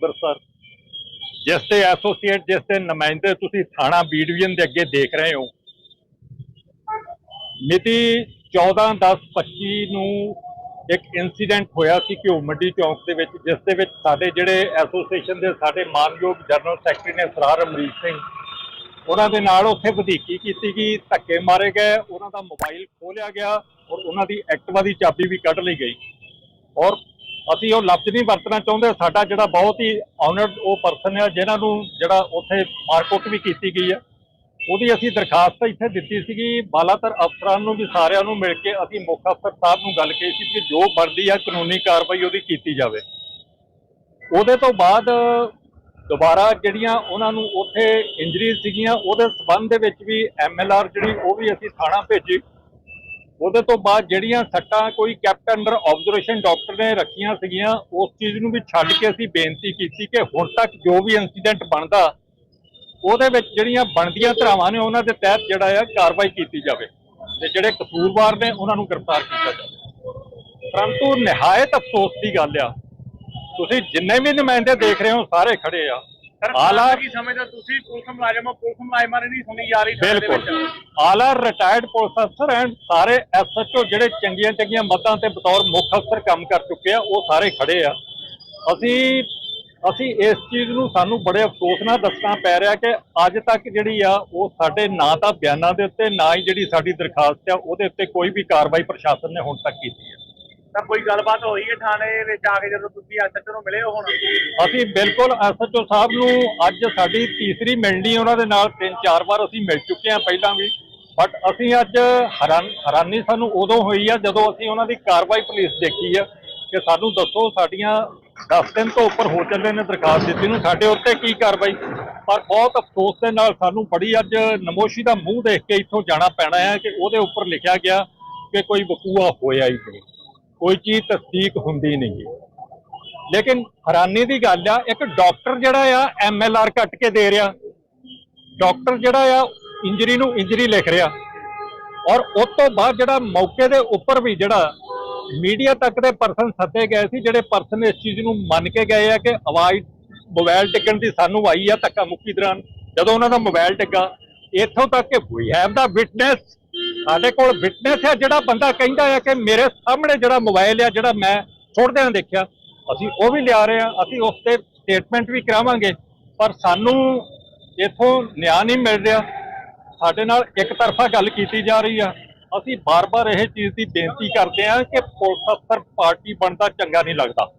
ਅੰਮ੍ਰਿਤਸਰ। ਜਿਸ ਦੇ ਐਸੋਸੀਏਟ ਜਿਸ ਦੇ ਨੁਮਾਇੰਦੇ ਤੁਸੀਂ ਥਾਣਾ ਬੀ ਡਿਵੀਜ਼ਨ ਦੇ ਅੱਗੇ ਦੇਖ ਰਹੇ ਹੋ। ਮਿਤੀ 14/10/25 ਨੂੰ ਇੱਕ ਇਨਸੀਡੈਂਟ ਹੋਇਆ ਸੀ ਕਿ ਮੰਡੀ ਚੌਂਕ ਦੇ ਵਿੱਚ, ਜਿਸ ਦੇ ਵਿੱਚ ਸਾਡੇ ਜਿਹੜੇ ਐਸੋਸੀਏਸ਼ਨ ਦੇ ਸਾਡੇ ਮਾਨਯੋਗ ਜਨਰਲ ਸੈਕਟਰੀ ਨੇ ਸਰਾਰ ਅਮਰੀਕ ਸਿੰਘ, ਉਹਨਾਂ ਦੇ ਨਾਲ ਉੱਥੇ ਵਧੀਕੀ ਕੀਤੀ ਗਈ ਧੱਕੇ ਮਾਰੇ ਗਏ, ਉਹਨਾਂ ਦਾ ਮੋਬਾਈਲ ਖੋਲਿਆ ਗਿਆ ਔਰ ਉਹਨਾਂ ਦੀ ਐਕਟਿਵਾ ਦੀ ਚਾਬੀ ਵੀ ਕੱਢ ਲਈ ਗਈ। ਔਰ ਅਸੀਂ ਉਹ ਲਫ਼ਜ਼ ਨਹੀਂ ਵਰਤਣਾ ਚਾਹੁੰਦੇ। ਸਾਡਾ ਜਿਹੜਾ ਬਹੁਤ ਹੀ ਆਨਰਡ ਉਹ ਪਰਸਨ ਹੈ ਜਿਨ੍ਹਾਂ ਨੂੰ ਜਿਹੜਾ ਉੱਥੇ ਮਾਰਕੁੱਟ ਵੀ ਕੀਤੀ ਗਈ ਹੈ ਉਹਦੀ ਅਸੀਂ ਦਰਖਾਸਤ ਇੱਥੇ ਦਿੱਤੀ ਸੀਗੀ, ਬਾਲਾਤਰ ਅਫਸਰਾਂ ਨੂੰ ਵੀ ਸਾਰਿਆਂ ਨੂੰ ਮਿਲ ਕੇ ਅਸੀਂ ਮੁੱਖ ਅਫਸਰ ਸਾਹਿਬ ਨੂੰ ਗੱਲ ਕੀਤੀ ਸੀ ਕਿ ਜੋ ਬਣਦੀ ਹੈ ਕਾਨੂੰਨੀ ਕਾਰਵਾਈ ਉਹਦੀ ਕੀਤੀ ਜਾਵੇ। ਉਹਦੇ ਤੋਂ ਬਾਅਦ ਦੁਬਾਰਾ ਜਿਹੜੀਆਂ ਉਹਨਾਂ ਨੂੰ ਉੱਥੇ ਇੰਜਰੀ ਸੀਗੀਆਂ, ਉਹਦੇ ਸਬੰਧ ਦੇ ਵਿੱਚ ਵੀ ਐਮਐਲਆਰ ਜਿਹੜੀ ਉਹ ਵੀ ਅਸੀਂ ਥਾਣਾ ਭੇਜੀ। ਉਹਦੇ ਤੋਂ ਬਾਅਦ ਜਿਹੜੀਆਂ ਸੱਟਾਂ ਕੋਈ ਕੈਪਟਨ ਅੰਡਰ ਆਬਜ਼ਰਵੇਸ਼ਨ ਡਾਕਟਰ ਨੇ ਰੱਖੀਆਂ ਸੀਗੀਆਂ, ਉਸ ਚੀਜ਼ ਨੂੰ ਵੀ ਛੱਡ ਕੇ ਅਸੀਂ ਬੇਨਤੀ ਕੀਤੀ ਕਿ ਹੁਣ ਤੱਕ ਜੋ ਵੀ ਇਨਸੀਡੈਂਟ ਬਣਦਾ, ਉਹਦੇ ਵਿੱਚ ਜਿਹੜੀਆਂ ਬਣਦੀਆਂ ਧਰਾਵਾਂ ਨੇ ਉਹਨਾਂ ਦੇ ਤਹਿਤ ਜਿਹੜਾ ਆ ਕਾਰਵਾਈ ਕੀਤੀ ਜਾਵੇ ਤੇ ਜਿਹੜੇ ਕਸੂਰਵਾਰ ਨੇ ਉਹਨਾਂ ਨੂੰ ਗ੍ਰਿਫਤਾਰ ਕੀਤਾ ਜਾਵੇ। ਪਰੰਤੂ ਨਿਹਾਇਤ ਅਫਸੋਸ ਦੀ ਗੱਲ ਆ, ਤੁਸੀਂ ਜਿੰਨੇ ਵੀ ਨੁਮਾਇੰਦੇ ਦੇਖ ਰਹੇ ਹੋ, ਸਾਰੇ ਖੜੇ ਆ। ਆਲਾ ਕੀ ਸਮਝਦੇ ਤੁਸੀਂ ਪੁਲਿਸ ਮੁਲਾਜ਼ਮ ਹੋ ਪੁਲਿਸ ਮੁਲਾਜ਼ਮਾਂ ਨੇ ਨਹੀਂ ਸੁਣੀ ਜਾ ਰਹੀ ਬਿਲਕੁਲ। ਆਲਾ ਰਿਟਾਇਰਡ ਪੁਲਿਸ ਅਫਸਰ ਐਂਡ ਸਾਰੇ ਐਸਐਚਓ ਜਿਹੜੇ ਚੰਗੀਆਂ ਚੰਗੀਆਂ ਮਤਾਂ ਤੇ ਬਤੌਰ ਮੁੱਖ ਅਫਸਰ ਕੰਮ ਕਰ ਚੁੱਕੇ ਆ ਉਹ ਸਾਰੇ ਖੜੇ ਆ। ਅਸੀਂ ਅਸੀਂ ਇਸ ਚੀਜ਼ ਨੂੰ ਸਾਨੂੰ ਬੜੇ ਅਫਸੋਸ ਨਾਲ ਦੱਸਣਾ ਪੈ ਰਿਹਾ ਕਿ ਅੱਜ ਤੱਕ ਜਿਹੜੀ ਆ ਉਹ ਸਾਡੇ ਨਾ ਤਾਂ ਬਿਆਨਾਂ ਦੇ ਉੱਤੇ ਨਾ ਹੀ ਜਿਹੜੀ ਸਾਡੀ ਦਰਖਾਸਤ ਆ ਉਹਦੇ ਉੱਤੇ ਕੋਈ ਵੀ ਕਾਰਵਾਈ ਪ੍ਰਸ਼ਾਸਨ ਨੇ ਹੁਣ ਤੱਕ ਕੀਤੀ ਹੈ ਤਾਂ ਕੋਈ ਗੱਲਬਾਤ ਹੋਈ ਹੈ ਥਾਣੇ ਵਿੱਚ ਆ ਕੇ ਜਦੋਂ ਤੁਸੀਂ ਐਸਐਚਓ ਨੂੰ ਮਿਲੇ ਹੋ ਹੁਣ? ਅਸੀਂ ਬਿਲਕੁਲ ਐਸਐਚਓ ਸਾਹਿਬ ਨੂੰ ਅੱਜ ਸਾਡੀ ਤੀਸਰੀ ਮਿਲਣੀ ਉਹਨਾਂ ਦੇ ਨਾਲ ਤਿੰਨ ਚਾਰ ਵਾਰ ਅਸੀਂ ਮਿਲ ਚੁੱਕੇ ਹਾਂ ਪਹਿਲਾਂ ਵੀ। ਬਟ ਅਸੀਂ ਅੱਜ ਹੈਰਾਨ, ਹੈਰਾਨੀ ਸਾਨੂੰ ਉਦੋਂ ਹੋਈ ਆ ਜਦੋਂ ਅਸੀਂ ਉਹਨਾਂ ਦੀ ਕਾਰਵਾਈ ਪੁਲਿਸ ਦੇਖੀ ਆ ਕਿ ਸਾਨੂੰ ਦੱਸੋ ਸਾਡੀਆਂ 10 ਦਿਨ ਤੋਂ ਉੱਪਰ ਹੋ ਚੱਲੇ ਨੇ ਦਰਖਾਸਤ ਦਿੱਤੀ ਨੂੰ, ਸਾਡੇ ਉੱਤੇ ਕੀ ਕਾਰਵਾਈ? ਪਰ ਬਹੁਤ ਅਫਸੋਸ ਦੇ ਨਾਲ ਸਾਨੂੰ ਬੜੀ ਅੱਜ ਨਮੋਸ਼ੀ ਦਾ ਮੂੰਹ ਦੇਖ ਕੇ ਇੱਥੋਂ ਜਾਣਾ ਪੈਣਾ ਹੈ ਕਿ ਉਹਦੇ ਉੱਪਰ ਲਿਖਿਆ ਗਿਆ ਕਿ ਕੋਈ ਵਕੂਆ ਹੋਇਆ ਹੀ ਨਹੀਂ। ਕੋਈ ਚੀਜ਼ ਤਸਦੀਕ ਹੁੰਦੀ ਨਹੀਂ ਲੇਕਿਨ ਹੈਰਾਨੀ ਦੀ ਗੱਲ ਆ, ਇੱਕ ਡਾਕਟਰ ਜਿਹੜਾ ਆ ਐਮਐਲਆਰ ਕੱਟ ਕੇ ਦੇ ਰਿਹਾ। ਡਾਕਟਰ ਜਿਹੜਾ ਆ, ਇੰਜਰੀ ਨੂੰ ਇੰਜਰੀ ਲਿਖ ਰਿਹਾ। ਔਰ ਉਸ ਤੋਂ ਬਾਅਦ ਜਿਹੜਾ ਮੌਕੇ ਦੇ ਉੱਪਰ ਵੀ ਜਿਹੜਾ ਮੀਡੀਆ ਤੱਕ ਦੇ ਪਰਸਨ ਸੱਦੇ ਗਏ ਸੀ, ਜਿਹੜੇ ਪਰਸਨ ਇਸ ਚੀਜ਼ ਨੂੰ ਮੰਨ ਕੇ ਗਏ ਆ ਕਿ ਆਵਾਜ਼ ਮੋਬਾਈਲ ਟਿਕਣ ਦੀ ਸਾਨੂੰ ਆਈ ਆ ਧੱਕਾ ਮੁੱਕੀ ਦੌਰਾਨ। ਜਦੋਂ ਉਹਨਾਂ ਦਾ ਮੋਬਾਈਲ ਟਿੱਗਾ ਇੱਥੋਂ ਤੱਕ ਕਿ ਵੀ ਹੈਵ ਦਾ ਵਿਟਨੈਸ ਸਾਡੇ ਕੋਲ ਵਿਟਨੈਸ ਹੈ, ਜਿਹੜਾ ਬੰਦਾ ਕਹਿੰਦਾ ਹੈ ਕਿ ਮੇਰੇ ਸਾਹਮਣੇ ਜਿਹੜਾ ਮੋਬਾਈਲ ਆ, ਜਿਹੜਾ ਮੈਂ ਸੁੱਟਦਿਆਂ ਦੇਖਿਆ, ਅਸੀਂ ਉਹ ਵੀ ਲਿਆ ਰਹੇ ਹਾਂ, ਅਸੀਂ ਉਸ ਤੇ ਸਟੇਟਮੈਂਟ ਵੀ ਕਰਾਵਾਂਗੇ, ਪਰ ਸਾਨੂੰ ਇਥੋਂ ਨਿਆਂ ਨਹੀਂ ਮਿਲ ਰਿਹਾ। ਸਾਡੇ ਨਾਲ ਇੱਕ ਤਰਫਾ ਗੱਲ ਕੀਤੀ ਜਾ ਰਹੀ ਆ। ਅਸੀਂ ਬਾਰ-ਬਾਰ ਇਹ ਚੀਜ਼ ਦੀ ਬੇਨਤੀ ਕਰਦੇ ਹਾਂ ਕਿ ਪੁਲਿਸ ਅਫਸਰ ਪਾਰਟੀ ਬਣਦਾ ਚੰਗਾ ਨਹੀਂ ਲੱਗਦਾ।